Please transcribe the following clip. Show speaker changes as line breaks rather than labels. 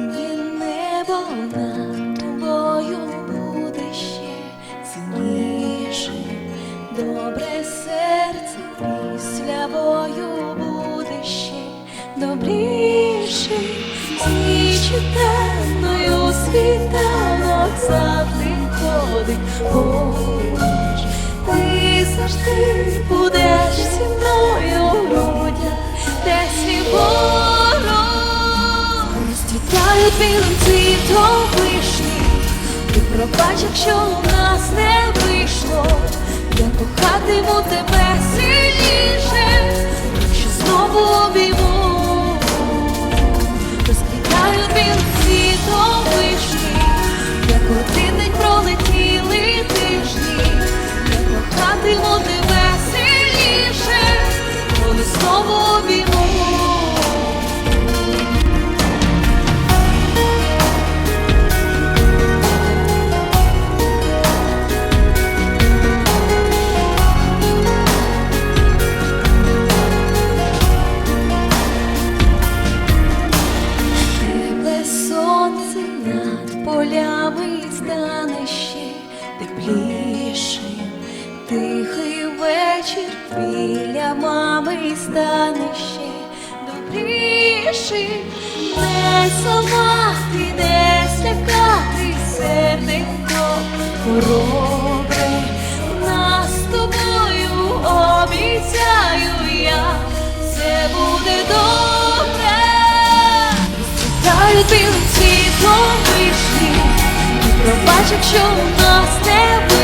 Синє небо над тобою буде ще добре серце після бою буде ще добріше, Січі темною світанок завжди ходить поруч. Ти завжди будеш зі мною Розцвітають білим цвітом вишні, ти пробач, якщо у нас не вийшло, я кохатиму тебе сильніше, якщо знову обійму. Розквітають білим цвітом полями стане ще теплішим, тихий вечір біля мами стане ще добрішим, не сама ти не слякати серденько. Хоробре, нас тобою обіцяю я, все буде добре. Вишні, і пробач, якщо у нас не вийшло,